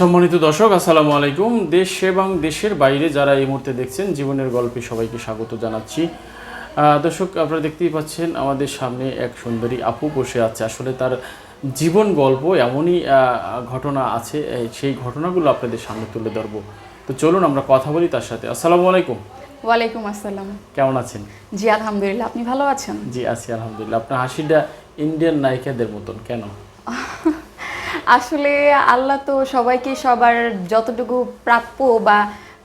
সম্মানিত দর্শক আসসালামু আলাইকুম। দেশ এবং দেশের বাইরে যারা এই মুহূর্তে দেখছেন জীবনের গল্পে সবাইকে স্বাগত জানাচ্ছি। দর্শক আপনারা দেখতেই পাচ্ছেন আমাদের সামনে এক সুন্দরী আপু বসে আছে। আসলে তার জীবন গল্প এমনই ঘটনা আছে সেই ঘটনাগুলো আপনাদের সামনে তুলে ধরবো। তো চলুন আমরা কথা বলি তার সাথে। আসসালামু আলাইকুম। ওয়ালাইকুম আসসালাম। কেমন আছেন? জি আলহামদুলিল্লাহ আপনি ভালো আছেন? জি আছি আলহামদুলিল্লাহ। আপনার হাসিটা ইন্ডিয়ান নায়িকাদের মতন কেন? আসলে আল্লাহ তো সবাইকে সবার যতটুকু প্রাপ্য বা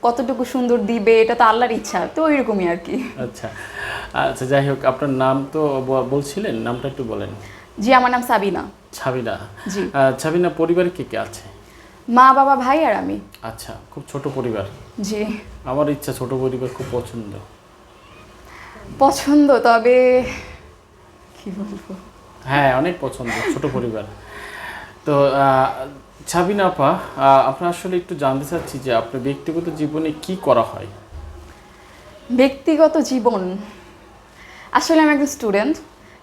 কতটুকু সুন্দর দিবে এটা তো আল্লাহর ইচ্ছা তো ওইরকমই আর কি। আচ্ছা। আচ্ছা যাই হোক আপনার নাম তো বলছিলেন নামটা একটু বলেন। জি আমার নাম সাবিনা। ছাবিনা জি। ছাবিনা পরিবারে কে কে আছে? মা বাবা ভাই আর আমি। আচ্ছা খুব ছোট পরিবার। জি। আমার ইচ্ছা ছোট পরিবার খুব পছন্দ। পছন্দ তবে কি বলব? হ্যাঁ অনেক পছন্দ ছোট পরিবার। তো ছাবিনা আপা আপনার আসলে একটু জানতে চাচ্ছি যে আপনার ব্যক্তিগত জীবনে কি করা হয়? ব্যক্তিগত জীবন? আসলে আমি একজন স্টুডেন্ট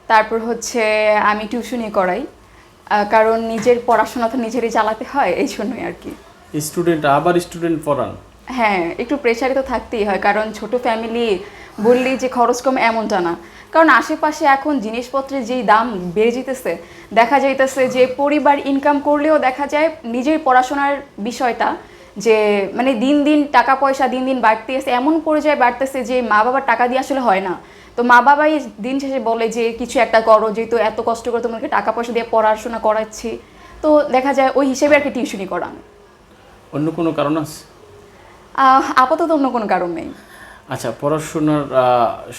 তারপর হচ্ছে আমি টিউশনি করাই কারণ নিজের পড়াশোনা তো নিজেরই চালাতে হয় এই জন্যই আর কি। স্টুডেন্ট আবার স্টুডেন্ট পড়ান? হ্যাঁ একটু প্রেশারে তো থাকতেই হয় কারণ ছোট ফ্যামিলি বললেই যে খরচ কম এমনটা না। কারণ আশেপাশে এখন জিনিসপত্রের যেই দাম বেড়ে যেতেছে দেখা যাইতেছে যে পরিবার ইনকাম করলেও দেখা যায় নিজের পড়াশোনার বিষয়টা যে মানে দিন দিন টাকা পয়সা দিন দিন বাড়তে বাড়তেছে এমন পর্যায়ে বাড়তেছে যে মা বাবার টাকা দিয়ে আসলে হয় না। তো মা বাবাই দিন শেষে বলে যে কিছু একটা করো যেহেতু এত কষ্ট করে তোমাকে টাকা পয়সা দিয়ে পড়াশোনা করাচ্ছি। তো দেখা যায় ওই হিসেবে আর কি টিউশনি করান। অন্য কোনো কারণ আছে? আপাতত অন্য কোনো কারণ নেই। আচ্ছা পড়াশোনার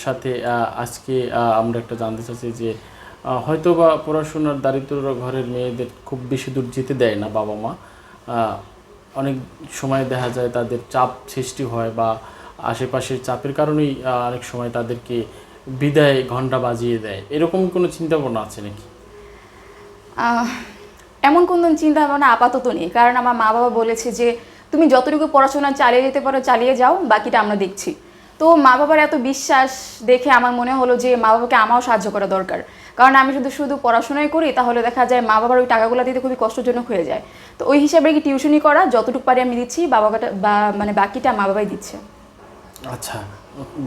সাথে আজকে আমরা একটা জানতে চাচ্ছি যে হয়তো বা পড়াশোনার দারিদ্র ঘরের মেয়েদের খুব বেশি দূর যেতে দেয় না বাবা মা। অনেক সময় দেখা যায় তাদের চাপ সৃষ্টি হয় বা আশেপাশের চাপের কারণেই অনেক সময় তাদেরকে বিদায় ঘণ্টা বাজিয়ে দেয়। এরকম কোনো চিন্তা ভাবনা আছে নাকি? এমন কোনো চিন্তা ভাবনা আপাতত নেই। কারণ আমার মা বাবা বলেছে যে, তুমি যতটুকু পড়াশোনা চালিয়ে যেতে পারো, চালিয়ে যাও, বাকিটা আমরা দেখছি। তো মা বাবার এত বিশ্বাস দেখে আমার মনে হলো যে মা বাবাকে আমারও সাহায্য করা দরকার। কারণ আমি শুধু শুধু পড়াশোনাই করি তাহলে দেখা যায় মা বাবার ওই টাকাগুলো দিতে খুবই কষ্টজনক হয়ে যায়। তো ওই হিসাবে কি টিউশনি করা? যতটুকু পারি আমি দিচ্ছি বাবাটা বা মানে বাকিটা মা বাবাই দিচ্ছে। আচ্ছা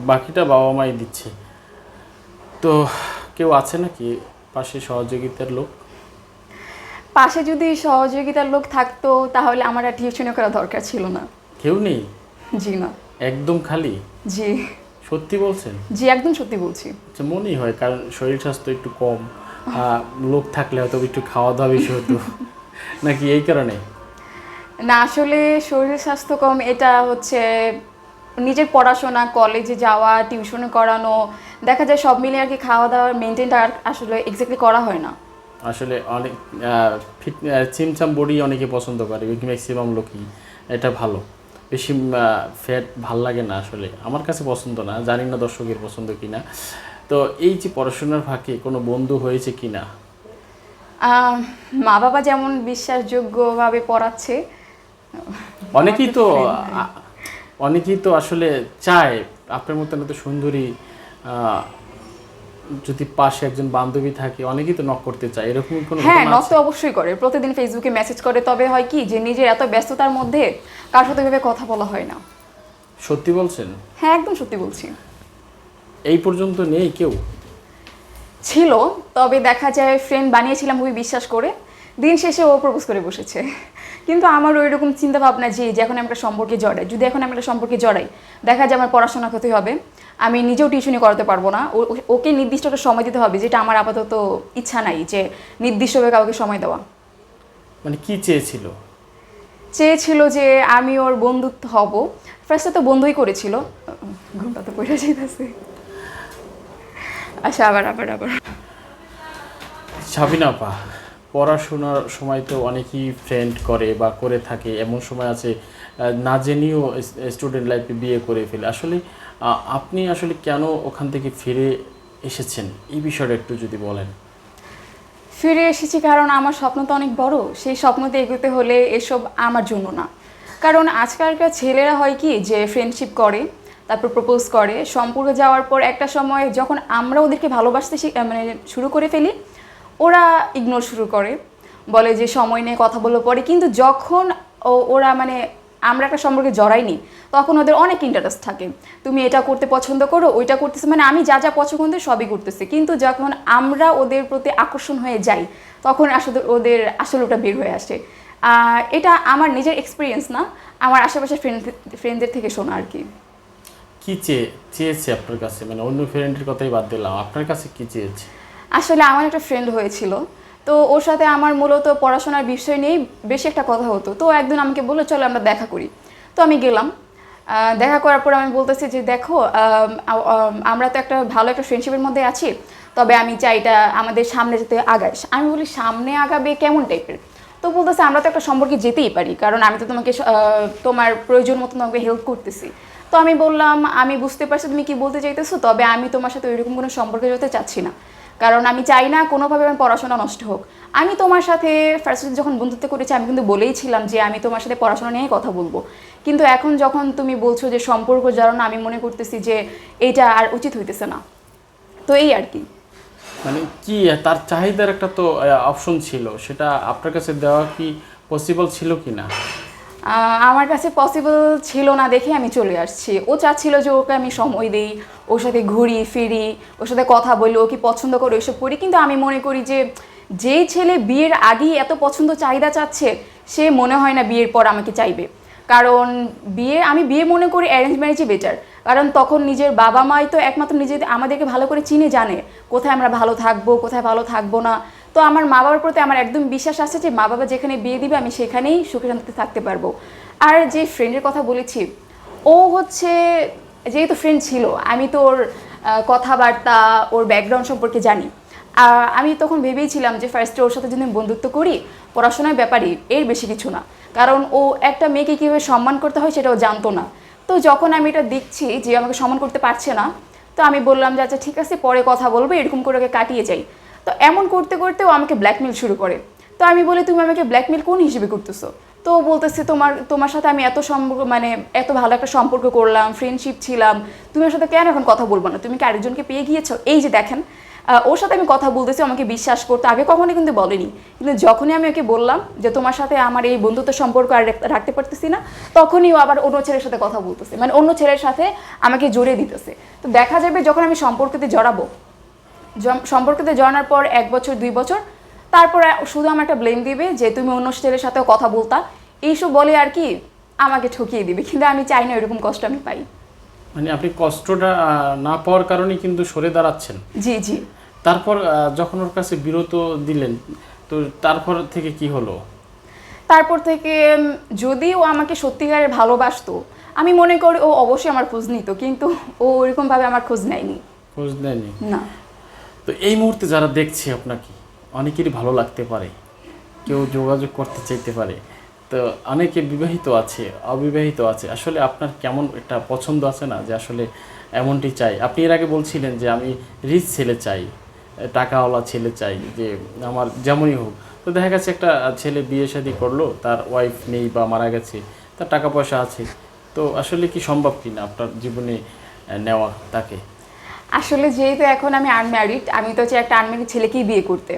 বাকিটা বাবা মাই দিচ্ছে। তো কেউ আছে নাকি পাশে সহযোগিতার লোক? পাশে যদি সহযোগিতার লোক থাকতো তাহলে আমার আর টিউশনি করা দরকার ছিল না। কেউ নেই? জি না। একদম খালি? জি। সত্যি বলছেন? জি একদম সত্যি বলছি। আচ্ছা মনেই হয় কারণ শরীর স্বাস্থ্য একটু কম লোক থাকলে হয়তো একটু খাওয়া দাওয়া বেশি হতো। নাকি এই কারণে? না আসলে শরীর স্বাস্থ্য কম এটা হচ্ছে নিজের পড়াশোনা কলেজে যাওয়া টিউশনে করানো দেখা যায় সব মিলিয়ে আর কি খাওয়া দাওয়ার মেনটেনটা আর আসলে এক্স্যাক্টলি করা হয় না। আসলে অনেক ফিট চিমচাম বডি অনেকে পছন্দ করে ম্যাক্সিমাম লোকই এটা ভালো। বেশি ফ্যাট ভালো লাগে না আসলে। আমার কাছে পছন্দ না জানি না দর্শকের পছন্দ কিনা। তো এই যে পড়াশোনার ফাঁকে কোনো বন্ধু হয়েছে কি না মা বাবা যেমন বিশ্বাসযোগ্যভাবে পড়াচ্ছে। অনেকেই তো অনেকেই তো আসলে চায় আপনার মতন এত সুন্দরী যদি পাশে একজন বান্ধবী থাকে অনেকেই তো নক করতে চায়। এরকম কোনো হ্যাঁ নক তো অবশ্যই করে। প্রতিদিন ফেসবুকে মেসেজ করে। তবে হয় কি যে নিজের এত ব্যস্ততার মধ্যে কার সাথে ভেবে কথা বলা হয় না। সত্যি বলছেন? হ্যাঁ একদম সত্যি বলছি। এই পর্যন্ত নেই কেউ? ছিল তবে দেখা যায় ফ্রেন্ড বানিয়েছিলাম খুবই বিশ্বাস করে। দিন শেষে ও প্রপোজ করে বসেছে। কিন্তু আমার ওই রকম চিন্তা ভাবনা যে যে এখন আমরা সম্পর্কে জড়াই যদি এখন আমি একটা সম্পর্কে জড়াই দেখা যায় আমার পড়াশোনা ক্ষতি হবে। আমি নিজেও টিউশনি করাতে পারব না। ওকে নির্দিষ্ট একটা সময় দিতে হবে যেটা আমার আপাতত ইচ্ছা নাই যে নির্দিষ্টভাবে কাউকে সময় দেওয়া। মানে কি চেয়েছিল? চেয়েছিল যে আমি ওর বন্ধুত্ব হব। ফার্স্টে তো বন্ধুই করেছিল। ঘুমটা তো পড়ে যেতেছে আচ্ছা আবার আবার আবার। সাবিনা পা পড়াশোনার সময় তো অনেকেই ফ্রেন্ড করে বা করে থাকে এমন সময় আছে না জেনেও স্টুডেন্ট লাইফে বিয়ে করে ফেলে। আসলে আপনি আসলে কেন ওখান থেকে ফিরে এসেছেন? এই বিষয়টা একটু যদি বলেন। ফিরে এসেছি কারণ আমার স্বপ্ন তো অনেক বড়। সেই স্বপ্নতে এগোতে হলে এসব আমার জন্য না। কারণ আজকালকার ছেলেরা হয় কি যে ফ্রেন্ডশিপ করে, তারপর প্রপোজ করে, সম্পর্কে যাওয়ার পর একটা সময় যখন আমরা ওদেরকে ভালোবাসতে মানে শুরু করে ফেলি, ওরা ইগনোর শুরু করে। বলে যে সময় নিয়ে কথা বলব পরে। কিন্তু যখন ওরা মানে আমরা একটা সম্পর্কে জড়াইনি তখন ওদের অনেক ইন্টারেস্ট থাকে। তুমি এটা করতে পছন্দ করো ওইটা করতেছে মানে আমি যা যা পছন্দ করি সবই করতেছি। কিন্তু যখন আমরা ওদের প্রতি আকর্ষণ হয়ে যাই তখন আসলে ওদের আসলে ওটা বের হয়ে আসে। এটা আমার নিজের এক্সপিরিয়েন্স না আমার আশেপাশের ফ্রেন্ড ফ্রেন্ডদের থেকে শোনা আর কি। কি চেয়ে চেয়েছে আপনার কাছে? মানে অন্য ফ্রেন্ডের কথাই বাদ দিলাম। আপনার কাছে কি চেয়েছে? আসলে আমার একটা ফ্রেন্ড হয়েছিল তো ওর সাথে আমার মূলত পড়াশোনার বিষয় নিয়েই বেশি একটা কথা হতো। তো একদিন আমাকে বলল, চলো আমরা দেখা করি। তো আমি গেলাম। দেখা করার পর আমি বলতেছি যে, দেখো আমরা তো একটা ভালো একটা ফ্রেন্ডশিপের মধ্যে আছি, তবে আমি চাই এটা আমাদের সামনে যেতে আগায়। আমি বলি, সামনে আগাবে কেমন টাইপের তো বলতেছে, আমরা তো একটা সম্পর্কে যেতেই পারি, কারণ আমি তো তোমাকে তোমার প্রয়োজন মতো তোমাকে হেল্প করতেছি। তো আমি বললাম, আমি বুঝতে পারছি তুমি কি বলতে চাইতেছো, তবে আমি তোমার সাথে ওইরকম কোনো সম্পর্কে যেতে চাচ্ছি না। কারণ আমি চাই না কোনোভাবে আমার পড়াশোনা নষ্ট হোক। আমি তোমার সাথে ফার্স্ট যখন বন্ধুত্ব করেছি, আমি কিন্তু বলেই ছিলাম যে আমি তোমার সাথে পড়াশোনা নিয়েই কথা বলব। কিন্তু এখন যখন তুমি বলছো যে সম্পর্ক জানো আমি মনে করতেছি যে এটা আর উচিত হইতেছে না। তো এই আর কি। মানে কি, তার চাহিদার একটা তো অপশন ছিল। সেটা আপনার কাছে দেওয়া কি পসিবল ছিল কি না আমার কাছে পসিবল ছিল না দেখে আমি চলে আসছি। ও চাচ্ছিল যে ওকে আমি সময় দিই, ওর সাথে ঘুরি, ফিরি, ওর সাথে কথা বলি, ও কি পছন্দ করে ওইসব করি। কিন্তু আমি মনে করি যে, যেই ছেলে বিয়ের আগেই এত পছন্দ চাহিদা চাচ্ছে, সে মনে হয় না বিয়ের পর আমাকে চাইবে। কারণ বিয়ে, আমি বিয়ে মনে করি অ্যারেঞ্জ ম্যারেজই বেটার কারণ তখন নিজের বাবা মাই তো একমাত্র নিজেদের, আমাদেরকে ভালো করে চিনে জানে। কোথায় আমরা ভালো থাকব, কোথায় ভালো থাকব না। তো আমার মা বাবার প্রতি আমার একদম বিশ্বাস আছে যে মা বাবা যেখানে বিয়ে দিবে আমি সেখানেই সুখে শান্তিতে থাকতে পারব। আর যে ফ্রেন্ডের কথা বলেছি, ও হচ্ছে যেহেতু ফ্রেন্ড ছিল, আমি তো ওর কথাবার্তা, ওর ব্যাকগ্রাউন্ড সম্পর্কে জানি। আমি তখন ভেবেইছিলাম যে ফার্স্টে ওর সাথে যদি আমি বন্ধুত্ব করি, পড়াশোনার ব্যাপারে এর বেশি কিছু না। কারণ ও একটা মেয়েকে কীভাবে সম্মান করতে হয় সেটাও জানতো না। তো যখন আমি এটা দেখছি যে আমাকে সম্মান করতে পারছে না, তো আমি বললাম যে আচ্ছা ঠিক আছে, পরে কথা বলব, এরকম করে ওকে কাটিয়ে যাই। তো এমন করতে করতে ও আমাকে ব্ল্যাকমেল শুরু করে। তো আমি বলি, তুমি আমাকে ব্ল্যাকমেল কোন হিসেবে করতেছো? তো বলতেছে, তোমার তোমার সাথে আমি এত সম্পর্ক মানে এত ভালো একটা সম্পর্ক করলাম ফ্রেন্ডশিপ ছিলাম। তুমি ওর সাথে কেন এখন কথা বলব না? তুমি কি আরেকজনকে পেয়ে গিয়েছো? এই যে দেখেন ওর সাথে আমি কথা বলতেছি আমাকে বিশ্বাস করতে আগে কখনোই কিন্তু বলেনি। কিন্তু যখনই আমি ওকে বললাম যে, তোমার সাথে আমার এই বন্ধুত্ব সম্পর্ক আর রাখতে পারতেছি না, তখনই ও আবার অন্য ছেলের সাথে কথা বলতেছে। মানে অন্য ছেলের সাথে আমাকে জড়িয়ে দিতেছে। তো দেখা যাবে যখন আমি সম্পর্কতে জড়াবো সম্পর্কতে জড়ানোর পর এক বছর দুই বছর তারপর শুধু আমার একটা ব্লেম দিবে যে তুমি অন্য ছেলের সাথেও কথা বলতা। এইসব বলে আর কি আমাকে ঠকিয়ে দিবে কিন্তু আমি চাই না এরকম কষ্ট আমি পাই। মানে আপনি কষ্টটা না পাওয়ার কারণে কিন্তু সরে দাঁড়াচ্ছেন। জি জি। তারপর যখন ওর কাছে বিরত দিলেন তো তারপর থেকে কি হলো? তারপর থেকে যদি ও আমাকে সত্যিকারের ভালোবাসতো আমি মনে করি ও অবশ্যই আমার খোঁজ নিত কিন্তু ও ওইরকমভাবে আমার খোঁজ নেয়নি। খোঁজ নেয়নি। না। তো এই মুহূর্তে যারা দেখছে আপনাকে, অনেকেরই ভালো লাগতে পারে, কেউ যোগাযোগ করতে চাইতে পারে, তো অনেকে বিবাহিত আছে, অবিবাহিত আছে, আসলে আপনার কেমন একটা পছন্দ আছে না, যে আসলে এমনটি চাই? আপনি এর আগে বলছিলেন যে আমি রিচ ছেলে চাই, টাকাওয়ালা ছেলে চাই, যে আমার যেমনই হোক। তো দেখা গেছে একটা ছেলে বিয়ে শাদী করল, তার ওয়াইফ নেই বা মারা গেছে, তার টাকা পয়সা আছে, তো আসলে কি সম্ভব কি না আপনার জীবনে নেওয়া তাকে? আসলে যেহেতু এখন আমি আনম্যারিড আমি তো চাই একটা আনম্যারিড ছেলেকেই বিয়ে করতে।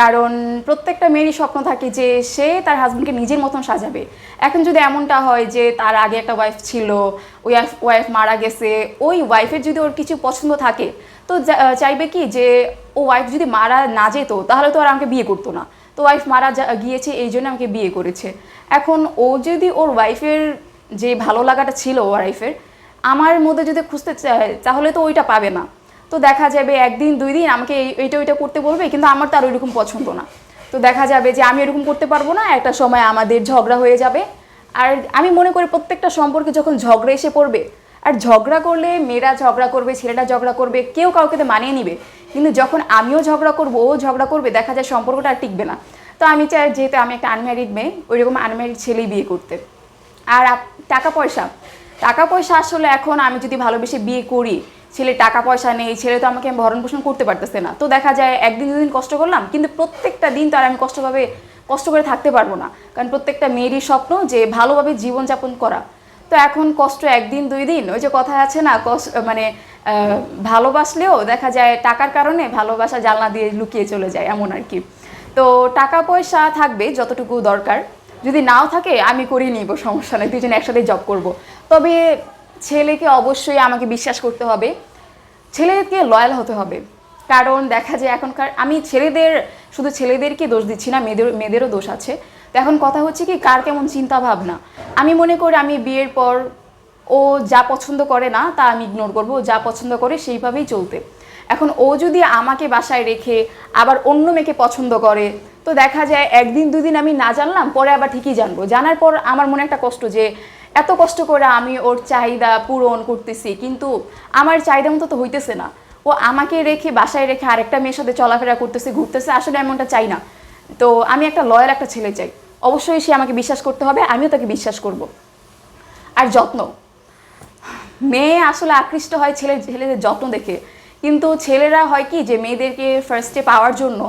কারণ প্রত্যেকটা মেয়েরই স্বপ্ন থাকে যে সে তার হাজব্যান্ডকে নিজের মতন সাজাবে। এখন যদি এমনটা হয় যে তার আগে একটা ওয়াইফ ছিল ওই ওয়াইফ মারা গেছে, ওই ওয়াইফের যদি ওর কিছু পছন্দ থাকে, তো চাইবে কি যে ও ওয়াইফ যদি মারা না যেত, তাহলে তো আর আমাকে বিয়ে করতো না। তো ওয়াইফ মারা গিয়েছে, এই জন্য আমাকে বিয়ে করেছে। এখন ও যদি ওর ওয়াইফের যে ভালো লাগাটা ছিল ওয়াইফের আমার মধ্যে যদি খুঁজতে চায়, তাহলে তো ওইটা পাবে না। তো দেখা যাবে একদিন, দুই দিন আমাকে এইটা, ওইটা করতে বলবে, কিন্তু আমার তো আর ওইরকম পছন্দ না। তো দেখা যাবে যে আমি এরকম করতে পারব না, একটা সময় আমাদের ঝগড়া হয়ে যাবে। আর আমি মনে করি প্রত্যেকটা সম্পর্কে যখন ঝগড়া এসে পড়বে, আর ঝগড়া করলে মেয়েরা ঝগড়া করবে ছেলেটা ঝগড়া করবে, কেউ কাউকে তো মানিয়ে নিবে। কিন্তু যখন আমিও ঝগড়া করব, ও ঝগড়া করবে, দেখা যায় সম্পর্কটা আর টিকবে না। তো আমি চাই, যেহেতু আমি একটা আনম্যারিড মেয়ে, ওইরকম আনম্যারিড ছেলেই বিয়ে করতে। আর টাকা পয়সা। টাকা পয়সা আসলে এখন আমি যদি ভালোবেসে বিয়ে করি, ছেলে টাকা পয়সা নেই, ছেলে তো আমাকে ভরণ পোষণ করতে পারতেছে না। তো দেখা যায় একদিন, দুদিন কষ্ট করলাম, কিন্তু প্রত্যেকটা দিন তো আর আমি কষ্টভাবে, কষ্ট করে থাকতে পারব না। কারণ প্রত্যেকটা মেয়েরই স্বপ্ন যে ভালোভাবে জীবনযাপন করা। তো এখন কষ্ট একদিন, দুই দিন, ওই যে কথা আছে না কষ্ট মানে ভালোবাসলেও দেখা যায় টাকার কারণে ভালোবাসা জানলা দিয়ে লুকিয়ে চলে যায়, এমন আর কি। তো টাকা পয়সা থাকবে যতটুকু দরকার। যদি নাও থাকে, আমি করিয়ে নিব, সমস্যা নেই দুজনে একসাথে জব করব। তবে ছেলেকে অবশ্যই আমাকে বিশ্বাস করতে হবে। ছেলেকে লয়াল হতে হবে। কারণ দেখা যায় এখনকার, আমি ছেলেদের, শুধু ছেলেদেরকে দোষ দিচ্ছি না, মেয়েদের, মেয়েদেরও দোষ আছে। তো এখন কথা হচ্ছে কি, কার কেমন চিন্তা ভাবনা আমি মনে করি আমি বিয়ের পর ও যা পছন্দ করে না, তা আমি ইগনোর করব। যা পছন্দ করে সেইভাবেই চলতে। এখন ও যদি আমাকে বাসায় রেখে আবার অন্য মেয়েকে পছন্দ করে, তো দেখা যায় একদিন দুদিন আমি না জানলাম, পরে আবার ঠিকই জানব। জানার পর আমার মনে একটা কষ্ট যে এত কষ্ট করে আমি ওর চাহিদা পূরণ করতেছি, কিন্তু আমার চাহিদা মতো তো হইতেছে না। ও আমাকে রেখে বাসায় রেখে আরেকটা মেয়ের সাথে চলাফেরা করতেছে, ঘুরতেছে, আসলে এমনটা চাই না। তো আমি একটা লয়াল একটা ছেলে চাই। অবশ্যই সে আমাকে বিশ্বাস করতে হবে, আমিও তাকে বিশ্বাস করব। আর যত্ন। মেয়ে আসলে আকৃষ্ট হয় ছেলে, ছেলেদের যত্ন দেখে। কিন্তু ছেলেরা হয় কি যে মেয়েদেরকে ফার্স্টে পাওয়ার জন্য,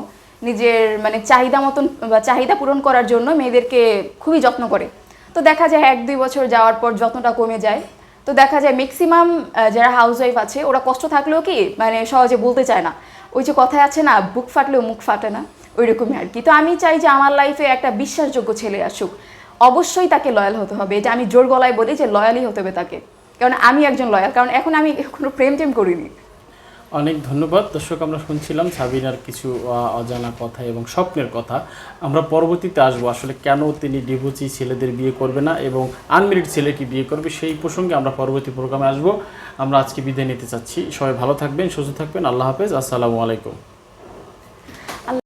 নিজের মানে চাহিদা মতন বা চাহিদা পূরণ করার জন্য মেয়েদেরকে খুবই যত্ন করে। তো দেখা যায় এক, দুই বছর যাওয়ার পর যত্নটা কমে যায়। তো দেখা যায় ম্যাক্সিমাম যারা হাউসওয়াইফ আছে, ওরা কষ্ট থাকলেও কি মানে সহজে বলতে চায় না। ওই যে কথায় আছে না, বুক ফাটলেও মুখ ফাটে না ওই রকমই আর কি। তো আমি চাই যে আমার লাইফে একটা বিশ্বাসযোগ্য ছেলে আসুক। অবশ্যই তাকে লয়াল হতে হবে। এটা আমি জোর গলায় বলি যে লয়ালই হতে হবে তাকে। কারণ আমি একজন লয়াল কারণ এখন আমি কোনো প্রেম টেম করিনি। অনেক ধন্যবাদ। দর্শক, আমরা শুনছিলাম সাবিনার কিছু অজানা কথা এবং স্বপ্নের কথা। আমরা পরবর্তীতে আসব আসলে কেন তিনি ডিভোচি ছেলেদের বিয়ে করবে না এবং আনমেরিড ছেলেকে বিয়ে করবে সেই প্রসঙ্গে আমরা পরবর্তী প্রোগ্রামে আসব। আমরা আজকে বিদায় নিতে চাচ্ছি। সবাই ভালো থাকবেন, সুস্থ থাকবেন। আল্লাহ হাফেজ। আসসালামু আলাইকুম।